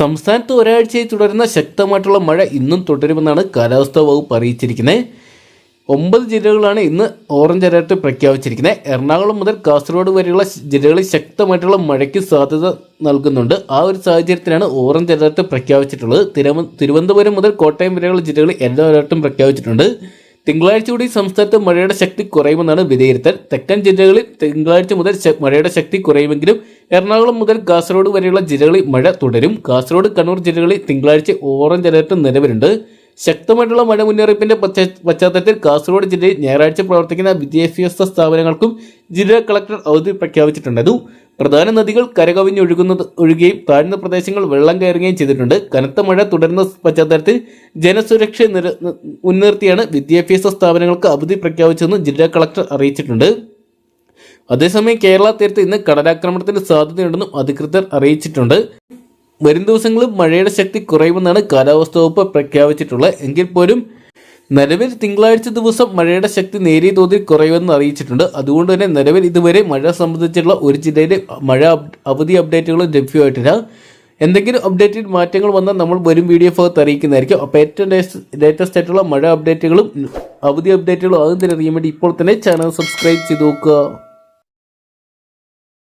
സംസ്ഥാനത്ത് ഒരാഴ്ചയായി തുടരുന്ന ശക്തമായിട്ടുള്ള മഴ ഇന്നും തുടരുമെന്നാണ് കാലാവസ്ഥാ വകുപ്പ് അറിയിച്ചിരിക്കുന്നത്. ഒമ്പത് ജില്ലകളാണ് ഇന്ന് ഓറഞ്ച് അലർട്ട് പ്രഖ്യാപിച്ചിരിക്കുന്നത്. എറണാകുളം മുതൽ കാസർഗോഡ് വരെയുള്ള ജില്ലകളിൽ ശക്തമായിട്ടുള്ള മഴയ്ക്ക് സാധ്യത നൽകുന്നുണ്ട്. ആ ഒരു സാഹചര്യത്തിലാണ് ഓറഞ്ച് അലർട്ട് പ്രഖ്യാപിച്ചിട്ടുള്ളത്. തിരുവനന്തപുരം മുതൽ കോട്ടയം വരെയുള്ള ജില്ലകളിൽ യെല്ലോ അലർട്ടും പ്രഖ്യാപിച്ചിട്ടുണ്ട്. തിങ്കളാഴ്ച കൂടി സംസ്ഥാനത്ത് മഴയുടെ ശക്തി കുറയുമെന്നാണ് വിലയിരുത്തൽ. തെക്കൻ ജില്ലകളിൽ തിങ്കളാഴ്ച മുതൽ മഴയുടെ ശക്തി കുറയുമെങ്കിലും എറണാകുളം മുതൽ കാസർഗോഡ് വരെയുള്ള ജില്ലകളിൽ മഴ തുടരും. കാസർഗോഡ് കണ്ണൂർ ജില്ലകളിൽ തിങ്കളാഴ്ച ഓറഞ്ച് അലർട്ട് നിലവിലുണ്ട്. ശക്തമായിട്ടുള്ള മഴ മുന്നറിയിപ്പിന്റെ പശ്ചാത്തലത്തിൽ കാസർഗോഡ് ജില്ലയിൽ ഞായറാഴ്ച പ്രവർത്തിക്കുന്ന വിദ്യാഭ്യാസ സ്ഥാപനങ്ങൾക്കും ജില്ലാ കളക്ടർ അവധി പ്രഖ്യാപിച്ചിട്ടുണ്ട്. പ്രധാന നദികൾ കരകവിഞ്ഞൊഴുകുന്നത് ഒഴുകുകയും താഴ്ന്ന പ്രദേശങ്ങൾ വെള്ളം കയറുകയും ചെയ്തിട്ടുണ്ട്. കനത്ത മഴ തുടരുന്ന പശ്ചാത്തലത്തിൽ ജനസുരക്ഷ മുൻനിർത്തിയാണ് വിദ്യാഭ്യാസ സ്ഥാപനങ്ങൾക്ക് അവധി പ്രഖ്യാപിച്ചതെന്ന് ജില്ലാ കളക്ടർ അറിയിച്ചിട്ടുണ്ട്. അതേസമയം കേരള തീരത്ത് ഇന്ന് കടലാക്രമണത്തിന് സാധ്യതയുണ്ടെന്നും അധികൃതർ അറിയിച്ചിട്ടുണ്ട്. വരും ദിവസങ്ങളിൽ മഴയുടെ ശക്തി കുറയുമെന്നാണ് കാലാവസ്ഥാ വകുപ്പ് പ്രഖ്യാപിച്ചിട്ടുള്ളത്. എങ്കിൽ പോലും നിലവിൽ തിങ്കളാഴ്ച ദിവസം മഴയുടെ ശക്തി നേരിയ തോതിൽ കുറയുമെന്ന് അറിയിച്ചിട്ടുണ്ട്. അതുകൊണ്ട് തന്നെ നിലവിൽ ഇതുവരെ മഴ സംബന്ധിച്ചുള്ള ഒരു ജില്ലയിലെ മഴ അവധി അപ്ഡേറ്റുകളും ലഭ്യമായിട്ടില്ല. എന്തെങ്കിലും അപ്ഡേറ്റഡ് മാറ്റങ്ങൾ വന്നാൽ നമ്മൾ വരും വീഡിയോ ഭാഗത്ത് അറിയിക്കുന്നതായിരിക്കും. അപ്പോൾ ഏറ്റവും ലേറ്റസ്റ്റ് ആയിട്ടുള്ള മഴ അപ്ഡേറ്റുകളും അവധി അപ്ഡേറ്റുകളും ആകുന്നതിന് അറിയാൻ വേണ്ടി ഇപ്പോൾ തന്നെ ചാനൽ സബ്സ്ക്രൈബ് ചെയ്ത് നോക്കുക.